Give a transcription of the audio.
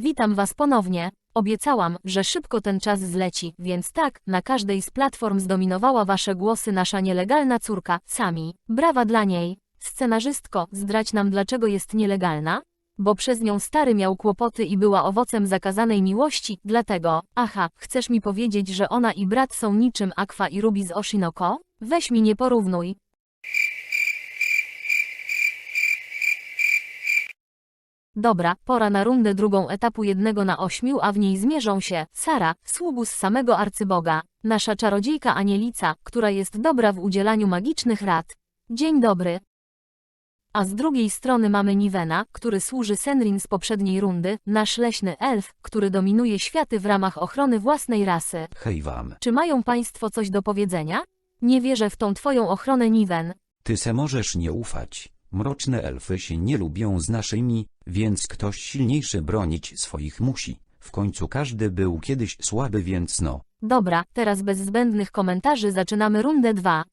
Witam was ponownie. Obiecałam, że szybko ten czas zleci, więc tak, na każdej z platform zdominowała wasze głosy nasza nielegalna córka, Sami. Brawa dla niej. Scenarzystko, zdrać nam dlaczego jest nielegalna? Bo przez nią stary miał kłopoty i była owocem zakazanej miłości, dlatego, aha, chcesz mi powiedzieć, że ona i brat są niczym Aqua i Ruby z Oshinoko? Weź mi nie porównuj. Dobra, pora na rundę drugą etapu jednego na ośmiu, a w niej zmierzą się Sara, sługus samego arcyboga, nasza czarodziejka Anielica, która jest dobra w udzielaniu magicznych rad. Dzień dobry. A z drugiej strony mamy Nivena, który służy Senrin z poprzedniej rundy, nasz leśny elf, który dominuje światy w ramach ochrony własnej rasy. Hej wam. Czy mają państwo coś do powiedzenia? Nie wierzę w tą twoją ochronę Niven. Ty se możesz nie ufać. Mroczne elfy się nie lubią z naszymi, więc ktoś silniejszy bronić swoich musi. W końcu każdy był kiedyś słaby, więc no. Dobra, teraz bez zbędnych komentarzy zaczynamy rundę 2.